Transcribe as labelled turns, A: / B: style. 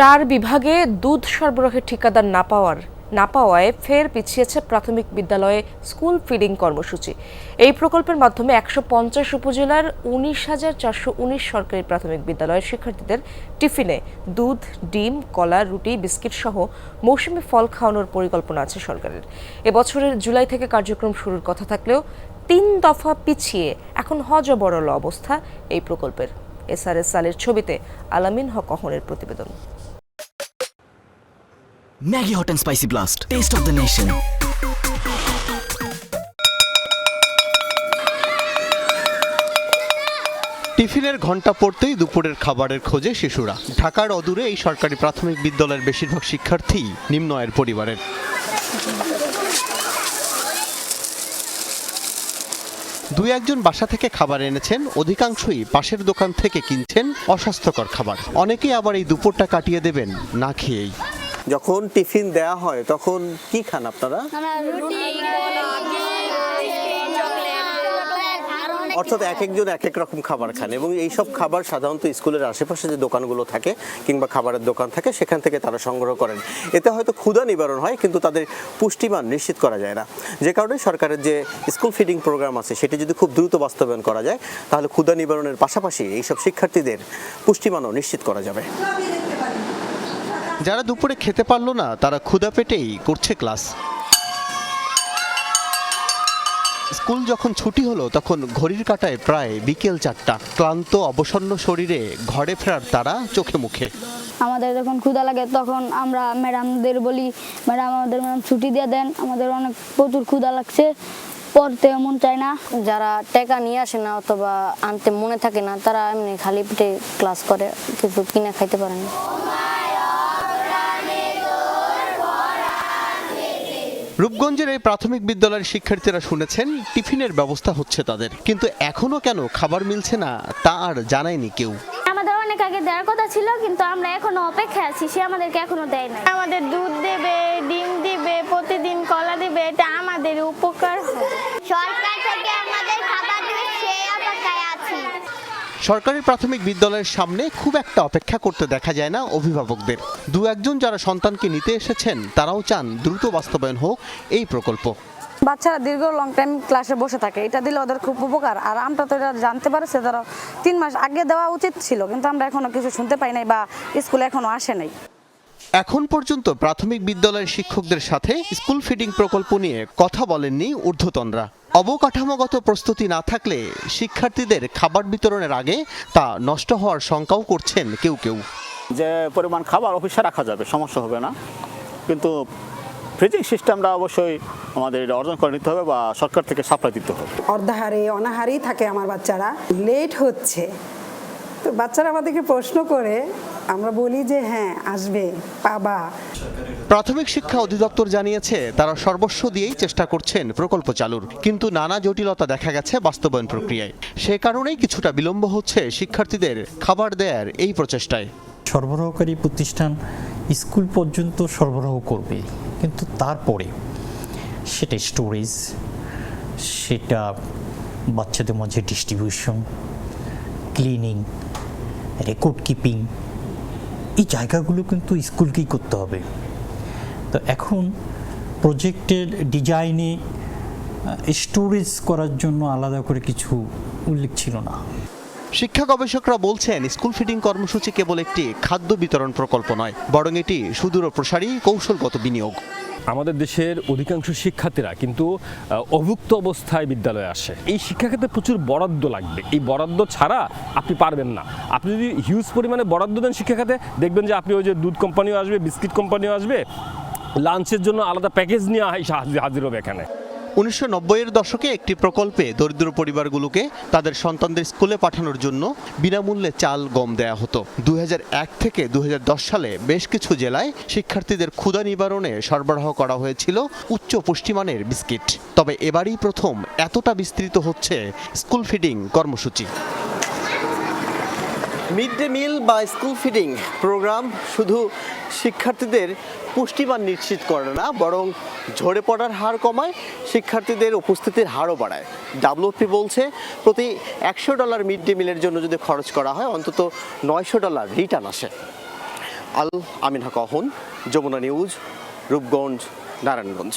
A: চার বিভাগে দুধ সরবরাহের ঠিকাদার না পাওয়ার, না পাওয়ায় ফের পিছিয়েছে প্রাথমিক বিদ্যালয়ে স্কুল ফিডিং কর্মসূচি। এই প্রকল্পের মাধ্যমে একশো পঞ্চাশ উপজেলার উনিশ হাজার চারশো উনিশ সরকারি প্রাথমিক বিদ্যালয়ের শিক্ষার্থীদের টিফিনে দুধ, ডিম, কলা, রুটি, বিস্কিট সহ মৌসুমি ফল খাওয়ানোর পরিকল্পনা আছে সরকারের। এবছরের জুলাই থেকে কার্যক্রম শুরুর কথা থাকলেও তিন দফা পিছিয়ে এখন হজবরল অবস্থা এই প্রকল্পের। এসআরএস সালের ছবিতে আলামিন হক অহনের প্রতিবেদন
B: Maggie hot and Spicy Blast. Taste of the nation.
C: টিফিনের ঘণ্টা পড়তেই দুপুরের খাবারের খোঁজে শিশুরা ঢাকার অদূরে এই সরকারি প্রাথমিক বিদ্যালয়ের বেশিরভাগ শিক্ষার্থী নিম্ন আয়ের পরিবারের দুই একজন বাসা থেকে খাবার এনেছেন অধিকাংশই পাশের দোকান থেকে কিনছেন অস্বাস্থ্যকর খাবার। অনেকেই আবার এই দুপুরটা কাটিয়ে দেবেন না খেয়েই।
D: যখন টিফিন দেয়া হয় তখন কি খান আপনারা?
E: রুটি
D: অর্থাৎ এক একজন এক এক রকম খাবার খান এবং এই সব খাবার সাধারণত স্কুলের আশেপাশে যে দোকানগুলো থাকে কিংবা খাবারের দোকান থাকে সেখান থেকে তারা সংগ্রহ করেন। এতে হয়তো ক্ষুধা নিবারণ হয় কিন্তু তাদের পুষ্টিমান নিশ্চিত করা যায় না। যে কারণে সরকারের যে স্কুল ফিডিং প্রোগ্রাম আছে সেটি যদি খুব দ্রুত বাস্তবায়ন করা যায় তাহলে ক্ষুধা নিবারণের পাশাপাশি এইসব শিক্ষার্থীদের পুষ্টিমানও নিশ্চিত করা যাবে।
C: যারা দুপুরে খেতে পারল না তারা ক্ষুধা পেটেই করছে ক্লাস। স্কুল যখন ছুটি হলো তখন ঘড়ির কাটায় প্রায় বিকেল চারটা ক্লান্ত অবসন্ন শরীরে ঘরে ফেরার তারা চোখে মুখে।
E: আমাদের যখন ক্ষুধা লাগে তখন আমরা ম্যাডামদের বলি ম্যাডাম আমাদের ম্যাডাম ছুটি দিয়ে দেন আমাদের অনেক প্রচুর ক্ষুধা লাগছে পড়তে মন চায় না।
F: যারা টাকা নিয়ে আসে না অথবা আনতে মনে থাকে না তারা এমনি খালি পেটে ক্লাস করে কিছু কিনে খাইতে পারে না।
C: রূপগঞ্জের এই প্রাথমিক বিদ্যালয়ের শিক্ষার্থীরা শুনেছেন টিফিনের ব্যবস্থা হচ্ছে তাদের। কিন্তু এখনও কেন খাবার মিলছে না তা আর জানায়নি কেউ।
G: আমাদের অনেক আগে দেওয়ার কথা ছিল কিন্তু আমরা এখনও অপেক্ষা আছি সে আমাদেরকে এখনও দেয় না আমাদের দুধ দেবে ডিম দিবে প্রতিদিন কলা দিবে এটা আমাদের উপকার হবে
H: সরকার থেকে আমাদের খাবার দিবে সেই অপেক্ষায় আছি
C: সরকারি প্রাথমিক বিদ্যালয়ের সামনে খুব একটা অপেক্ষা করতে দেখা যায় না অভিভাবকদের। দু একজন যারা সন্তানকে নিতে এসেছেন তারাও চান দ্রুত বাস্তবায়ন হোক এই প্রকল্প।
I: বাচ্চারা দীর্ঘ লং টাইম ক্লাসে বসে থাকে এটা দিলে ওদের খুব উপকার। আর আমরা তো এটা জানতে পারছি ধরো তিন মাস আগে দেওয়া উচিত ছিল কিন্তু আমরা এখনও কিছু শুনতে পাই নাই বা স্কুলে এখনও আসে নাই।
C: এখন পর্যন্ত প্রাথমিক বিদ্যালয়ের শিক্ষকদের সাথে স্কুল ফিডিং প্রকল্প নিয়ে কথা বলেননি ঊর্ধ্বতনরা। অবকাঠামোগত প্রস্তুতি না থাকলে শিক্ষার্থীদের খাবার বিতরণের আগে তা নষ্ট হওয়ার শঙ্কাও করছেন কেউ কেউ।
J: যে পরিমাণ খাবার অফিসে রাখা যাবে সমস্যা হবে না। কিন্তু ফ্রিজিং সিস্টেমটা অবশ্যই আমাদের অর্জন করে নিতে হবে বা সরকার থেকে সাপ্লাই দিতে হবে।
K: অর্ধাহারে অনাহারেই থাকে আমার বাচ্চারা। লেট হচ্ছে। তো বাচ্চারা আমাদেরকে প্রশ্ন করে আমরা বলি যে হ্যাঁ আসবে পাবা।
C: প্রাথমিক শিক্ষা অধিদপ্তর জানিয়েছে, তারা সর্বস্ব দিয়েই চেষ্টা করছেন প্রকল্প চালুর। কিন্তু নানা জটিলতা দেখা গেছে বাস্তবায়ন প্রক্রিয়ায়। সে কারণেই কিছুটা বিলম্ব হচ্ছে শিক্ষার্থীদের খাবার দেয়ার এই প্রচেষ্টায়।
L: সরবরাহকারী প্রতিষ্ঠান স্কুল পর্যন্ত সরবরাহ করবে, কিন্তু তারপরে সেটা স্টোরেজ, সেটা বাচ্চাদের মাঝে ডিস্ট্রিবিউশন, ক্লিনিং, রেকর্ড কিপিং, এই জায়গাগুলো কিন্তু স্কুলকেই করতে হবে। তো এখন প্রজেক্টের ডিজাইনে স্টোরেজ করার জন্য আলাদা করে কিছু উল্লেখ ছিল না।
C: শিক্ষা গবেষকরা বলছেন স্কুল ফিডিং কর্মসূচি কেবল একটি খাদ্য বিতরণ প্রকল্প নয় বরং এটি সুদূর প্রসারী কৌশলগত বিনিয়োগ।
M: আমাদের দেশের অধিকাংশ শিক্ষার্থীরা কিন্তু অভুক্ত অবস্থায় বিদ্যালয়ে আসে। এই শিক্ষাক্ষেত্রে প্রচুর বরাদ্দ লাগবে। এই বরাদ্দ ছাড়া আপনি পারবেন না। আপনি যদি হিউজ পরিমাণে বরাদ্দ দেন শিক্ষাখাতে দেখবেন যে আপনি ওই যে দুধ কোম্পানিও আসবে বিস্কিট কোম্পানিও আসবে লাঞ্চের জন্য আলাদা প্যাকেজ নিয়ে হাজির হবে এখানে।
C: উনিশশো নব্বইয়ের দশকে একটি প্রকল্পে দরিদ্র পরিবারগুলোকে তাদের সন্তানদের স্কুলে পাঠানোর জন্য বিনামূল্যে চাল, গম দেয়া হতো। দু হাজার এক থেকে দুই হাজার দশ সালে বেশ কিছু জেলায় শিক্ষার্থীদের ক্ষুধা নিবারণে সরবরাহ করা হয়েছিল উচ্চ পুষ্টিমানের বিস্কিট। তবে এবারই প্রথম এতটা বিস্তৃত হচ্ছে স্কুল ফিডিং কর্মসূচি।
D: মিড ডে মিল বা স্কুল ফিডিং প্রোগ্রাম শুধু শিক্ষার্থীদের পুষ্টিমান নিশ্চিত করে না, বরং ঝরে পড়ার হার কমায়, শিক্ষার্থীদের উপস্থিতির হারও বাড়ায়। ডাব্লিউপি বলছে, প্রতি একশো ডলার মিড ডে মিলের জন্য যদি খরচ করা হয়, অন্তত নয়শো ডলার রিটার্ন আসে। আল আমিন হক যমুনা নিউজ, রূপগঞ্জ, নারায়ণগঞ্জ।